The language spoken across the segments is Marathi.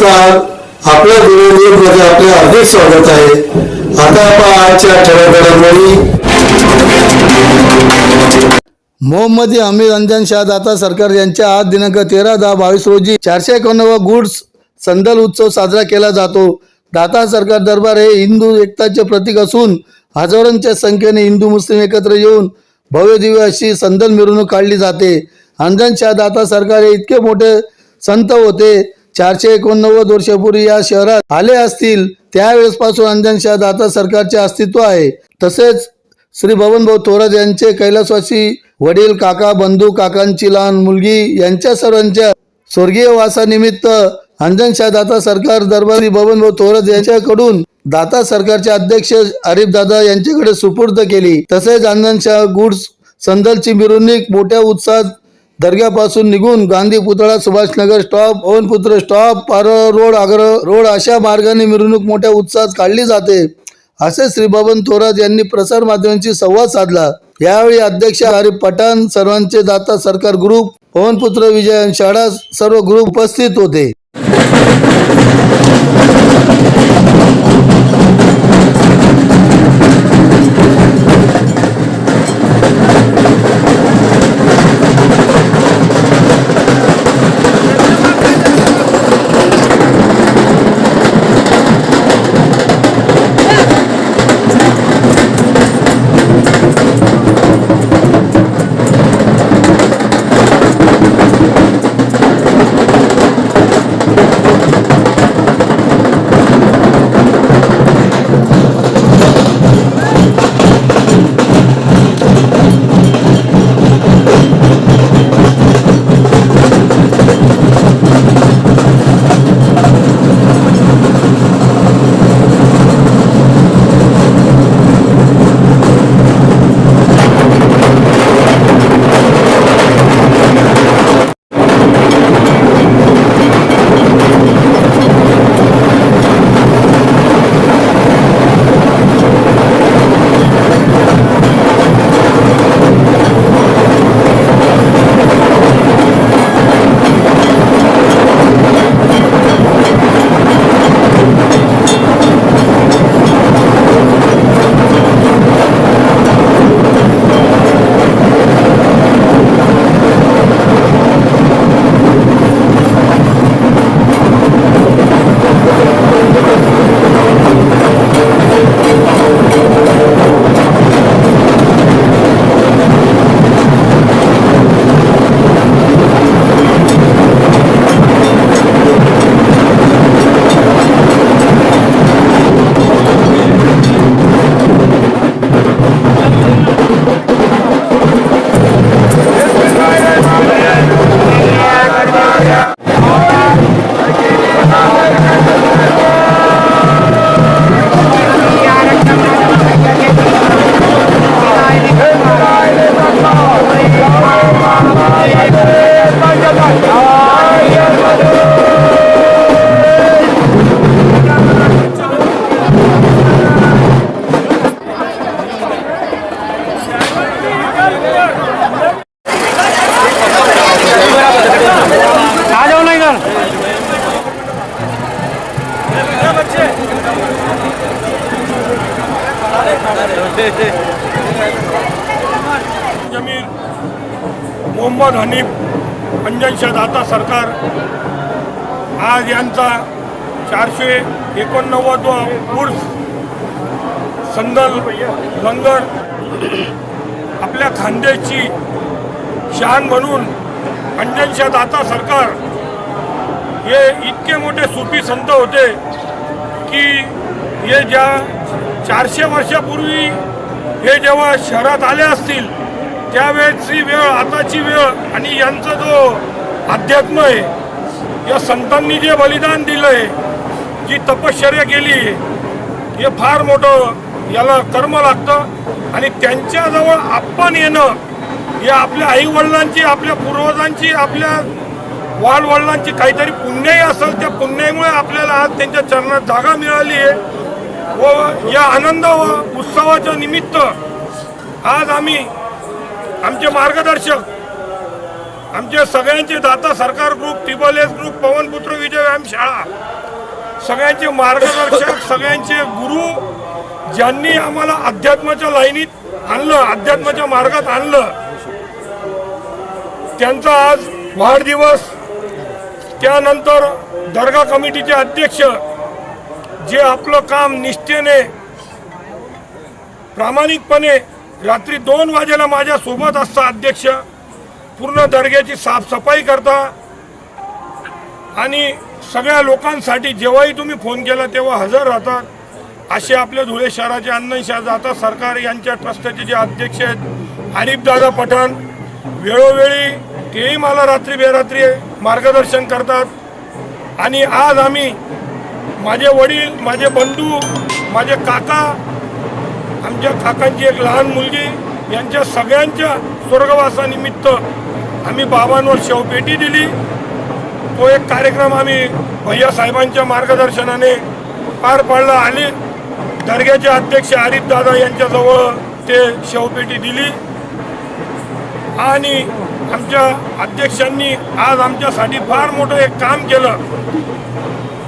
नमस्कार. आपल्या न्यूजमध्ये आपले हार्दिक स्वागत आहे. आता आपण आजच्या ठळक घडामोडी मोहम्मदी अमीर रंजन शाह दाता सरकार यांच्या आज दिनांक तेरा दहा बावीस रोजी चारशे एकोणनव्व गुड्स संदल उत्सव साजरा केला जातो. दाता सरकार दरबार हे हिंदू एकताचे प्रतीक असून हजारोंच्या संख्येने हिंदू मुस्लिम एकत्र येऊन भव्य दिव्य अशी संदल मिरवणूक काढली जाते. रंजन शाह दाता सरकार हे इतके मोठे संत होते चारशे एकोणनव्वद वर्षापूर्वी या शहरात आले असतील त्यावेळेस पासून दाता सरकारचे अस्तित्व आहे. तसेच श्री भवनभाऊ थोरात यांचे कैलासवासी वडील काका बंधू काकांची लहान मुलगी यांच्या सर्वांच्या स्वर्गीय वासानिमित्त अंजनशाह दाता सरकार दरबारी भवनभाऊ थोरात यांच्याकडून दाता सरकारचे अध्यक्ष आरिफ दादा यांच्याकडे सुपूर्द केली. तसेच अंजनशाह गुड्स संदलची मिरवणूक मोठ्या उत्साहात दर्ग्यापासून निघून गांधी पुतळा Subhashnagar stop Pavanputra stop Paral road Agrah road अशा मार्गाने मिरवणूक मोठ्या उत्साहात काढली जाते. असे श्री बबन थोरात यांनी प्रसार माध्यमांशी संवाद साधला. यावेळी अध्यक्ष हरिफ पठाण सर्वांचे दाता सरकार ग्रुप पवनपुत्र विजयन शाळा सर्व ग्रुप उपस्थित होते. आणि हनीफ दाता सरकार. आज यांचा चारशे एकोणनव्वद पुरुष संदल लंगर आपल्या खांद्याची शान म्हणून अंजनशाह दाता सरकार. हे इतके मोठे सुफी संत होते की हे ज्या चारशे वर्षापूर्वी हे जेव्हा शहरात आले असतील त्यावेळेची वेळ आताची वेळ आणि यांचा जो अध्यात्म आहे या संतांनी जे बलिदान दिलंय जी तपश्चर्या केली हे फार मोठं याला कर्म लागतं. आणि त्यांच्याजवळ आपण येणं हे आपल्या आई वडिलांची आपल्या पूर्वजांची आपल्या वाडवडिलांची काहीतरी पुण्याही असेल त्या पुण्यामुळे आपल्याला आज त्यांच्या चरणात जागा मिळाली आहे. व या आनंद व उत्सवाच्या निमित्त आज आम्ही आमचे मार्गदर्शक आमचे सगळ्यांचे दाता सरकार ग्रुप टिबल एस ग्रुप पवनपुत्र विजय व्यायाम शाळा सगळ्यांचे मार्गदर्शक सगळ्यांचे गुरु ज्यांनी आम्हाला अध्यात्माच्या लाईनीत आणलं अध्यात्माच्या मार्गात आणलं त्यांचा आज वाढदिवस. त्यानंतर दर्गा कमिटीचे अध्यक्ष जे आपलं काम निष्ठेने प्रामाणिकपणे रात्री दोन वाजेला माझ्या सोबत असता अध्यक्ष. पूर्ण दर्ग्याची साफसफाई करता. आणि सगळ्या लोकांसाठी जेव्हाही तुम्ही फोन केला तेव्हा हजर राहतात. असे आपल्या धुळे शहराचे अण्णाशाह जाता सरकार यांच्या ट्रस्टचे जे अध्यक्ष आहेत हरीफदादा पठाण वेळोवेळी तेही मला रात्री बेरात्री मार्गदर्शन करतात. आणि आज आम्ही माझे वडील माझे बंधू माझे काका आमच्या काकांची एक लहान मुलगी यांच्या सगळ्यांच्या स्वर्गवासानिमित्त आम्ही बाबांवर शेवपेटी दिली. तो एक कार्यक्रम आम्ही भैया साहेबांच्या मार्गदर्शनाने पार पाडला आणि दर्ग्याचे अध्यक्ष आरिफ दादा यांच्याजवळ ते शेवपेटी दिली. आणि आमच्या अध्यक्षांनी आज आमच्यासाठी फार मोठं एक काम केलं.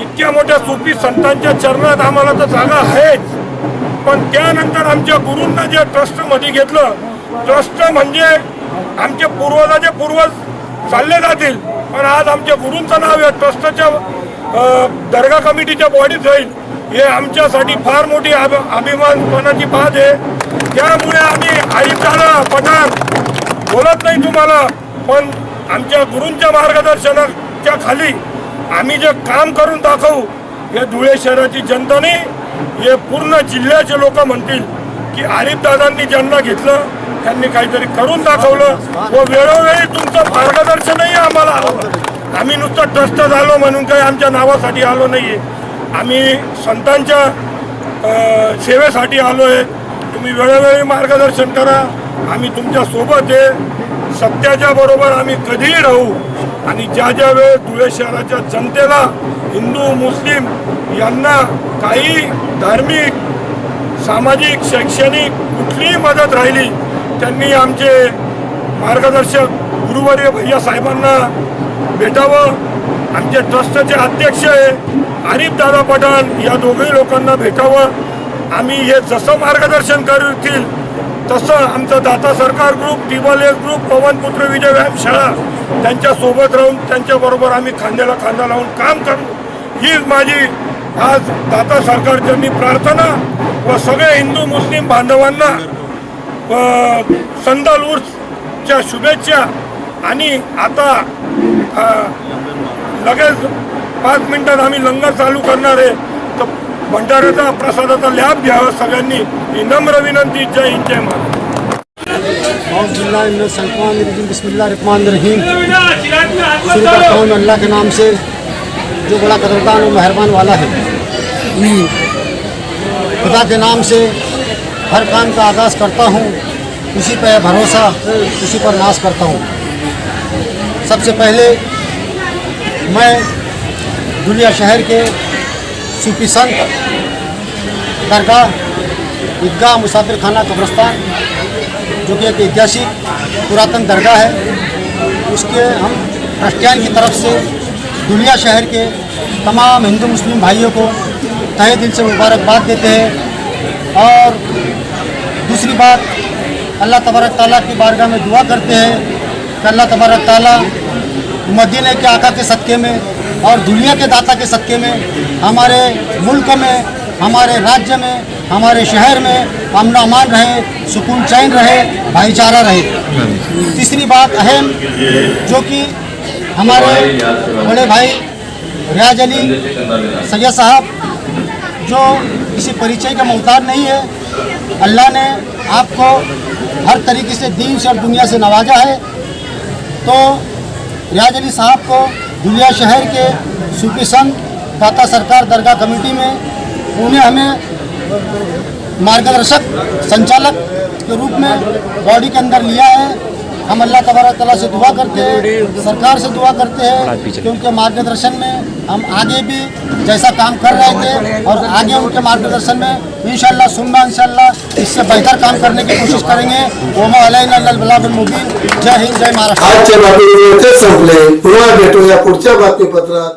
इतक्या मोठ्या सुपी संतांच्या चरणात आम्हाला तर जागा आहेच. पण त्यानंतर आमच्या गुरूंना जे ट्रस्टमध्ये घेतलं ट्रस्ट म्हणजे आमचे पूर्वजाचे पूर्वज चालले जातील पण आज आमच्या गुरूंचं नाव या ट्रस्टच्या दर्गा कमिटीच्या बॉडीत जाईल. हे आमच्यासाठी फार मोठी अभ अभिमानपणाची बात आहे? त्यामुळे आम्ही आई आयुष्याला पठाण बोलत नाही तुम्हाला पण आमच्या गुरूंच्या मार्गदर्शनाच्या खाली आम्ही जे काम करून दाखवू हे धुळे शहराची जनताने हे पूर्ण जिल्ह्याचे लोक म्हणतील की आरिफदादांनी ज्यांना घेतलं त्यांनी काहीतरी करून दाखवलं व वेळोवेळी तुमचं मार्गदर्शनही आम्हाला आलं आम्ही नुसतं ट्रस्ट झालो म्हणून काही आमच्या नावासाठी आलो नाहीये. आम्ही संतांच्या सेवेसाठी आलो आहे तुम्ही वेळोवेळी मार्गदर्शन करा. आम्ही तुमच्यासोबत आहे. सत्याच्या बरोबर आम्ही कधीही राहू. आणि ज्या ज्या वेळ धुळे शहराच्या जनतेला हिंदू मुस्लिम यांना काही धार्मिक सामाजिक शैक्षणिक कुठलीही मदत राहिली त्यांनी आमचे मार्गदर्शक गुरुवर्य भैया साहेबांना भेटावं. आमचे ट्रस्टचे अध्यक्ष आहे आरिफ दादा पठाण या दोघही लोकांना भेटावं. आम्ही हे जसं मार्गदर्शन करतील तसं आमचं दाता सरकार ग्रुप टिबल एस ग्रुप पवनपुत्र विजय व्यायाम शाळा राहून त्यांच्याबरोबर आम्ही खांद्याला खांदा लावून काम करू. हीच माझी आज दाता सरकारच्यांनी प्रार्थना व सगळ्या हिंदू मुस्लिम बांधवांना संदल उर्सच्या शुभेच्छा आणि आता लगेच पाच मिनिटात आम्ही लंगर चालू करणार आहे. भंडाऱ्याचा प्रसादाचा लाभ घ्यावा. सगळ्यांनी ही नम्र विनंती. जय हिंद, जय महाराज. हूँ अल्लाह के नाम से जो बड़ा कदरदान और मेहरबान वाला है खुदा के नाम से हर काम का आगाज़ करता हूँ। उसी पर भरोसा, उसी पर नाश करता हूँ। सबसे पहले मैं दुनिया शहर के सूफी संत दरगाह, ईदगाह मुसाफिर खाना कब्रस्तान, जो कि एक ऐतिहासिक पुरातन दरगाह है। उसके हम ट्रस्टियान की तरफ़ से दुनिया शहर के तमाम हिंदू, मुस्लिम भाइयों को तहे दिल से मुबारकबाद देते हैं। और दूसरी बात, अल्लाह तबारक ताला की बारगाह में दुआ करते हैं कि अल्लाह तबारक ताला मदीने के आका के सदक़े में और दुनिया के दाता के सदक़े में, हमारे मुल्क में, हमारे राज्य में, हमारे शहर में अमन अमान रहे, सुकून चैन रहे, भाईचारा रहे। तीसरी बात अहम, जो कि हमारे बड़े भाई रियाज अली सैयद साहब, जो किसी परिचय का मोहताज नहीं है, अल्लाह ने आपको हर तरीके से दीन से और दुनिया से नवाजा है। तो रियाज अली साहब को दुनिया शहर के सूफी संघ दाता सरकार दरगाह कमेटी में उन्हें हमें मार्गदर्शक संचालक के रूप में बॉडी के अंदर लिया है। हम अल्लाह तबारक तला से दुआ करते हैं सरकार से दुआ करते हैं कि उनके मार्गदर्शन में हम आगे भी जैसा काम कर रहे थे और आगे उनके मार्गदर्शन में इंशाल्लाह सुनना इंशाल्लाह इससे बेहतर काम करने की कोशिश करेंगे। ओमा अलैना मुबीन। जय हिंद जय महाराष्ट्र। आजच्या बातमीपत्र संपले पुन्हा भेटूया पुढच्या बातमीपत्रात